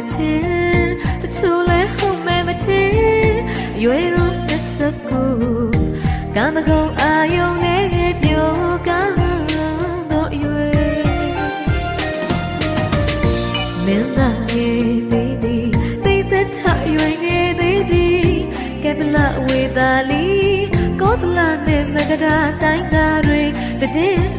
ဟုတ်တယ်တဲ့တချို့လဲဟုတ်မယ်မတဲ့ရွယ်ရောတစ်စကူကံမကုံအာယုံနဲ့ပြောကောင်းတော့ရွယ်မင်းသားရဲ့သေးသေးသိသက်ထရွယ်ငယ်သေးသေးကဲပလဝေသာလီကောတလာနဲ့မကဒါတိုင်းသားတွေတည်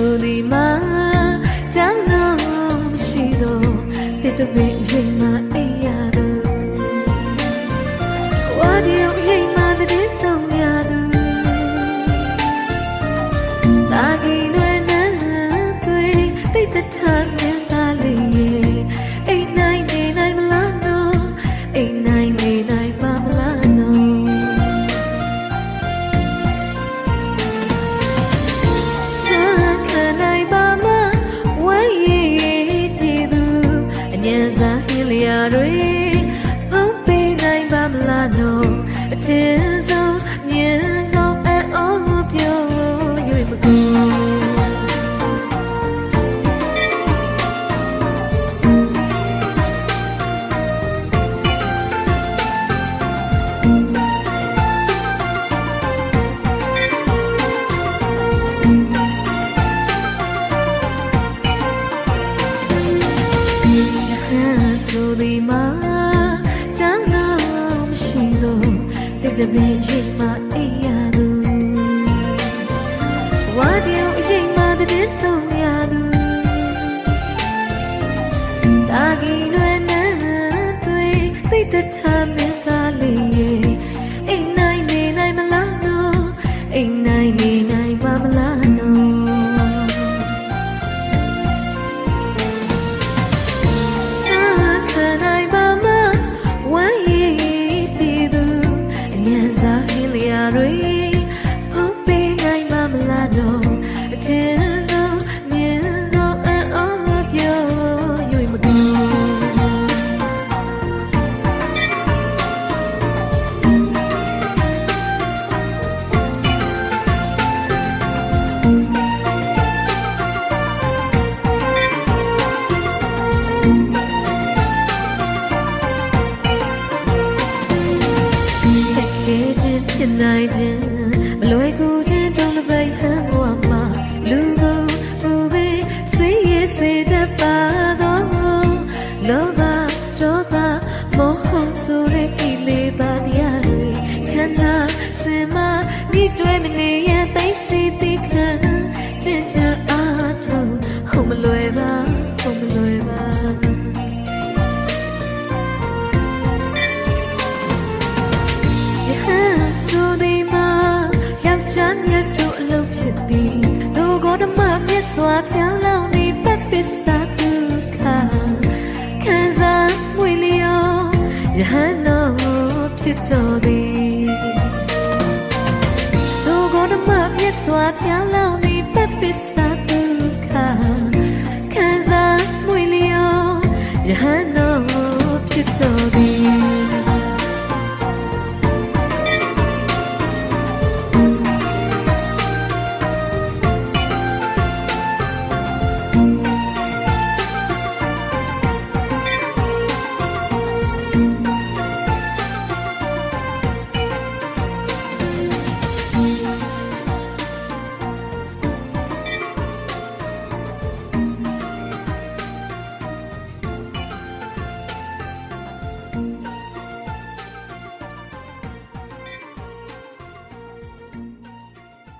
န်ဆိုဒီမှာတောင်းတော့မရှိတော့တစ်တပင် တွေဖုံးပေးနိုင်ပါမလားနော်အထင် န်ဆိုဒီမှာတောင်းတော့မရှိလို့တစ်တပင်ရိမ်မှာအိပ်ရသူဝါဒီယုံရိမ်မှာတဲ့တုံးရသူတာဂီနွယ်နန်းတွေသိတထမင်းသားလေး နိုင်ခြင်းမလွယ်ကူခြင်းတုံးတစ်ပိတ်ဟန်ဘဝမှာလူကိုဘူပဲစေးရစေတတ်ပါတော့လောဘဒေါသမောဟဆိုတဲ့ကိလေသာတရားတွေခန္ဓာစင်မဒီတွဲမနေရသိစီ စွာဘုရားလောင်းဒီပပစ္စာဒုက္ခခံစားမွေလျောယဟန်တော်ဖြစ်တော်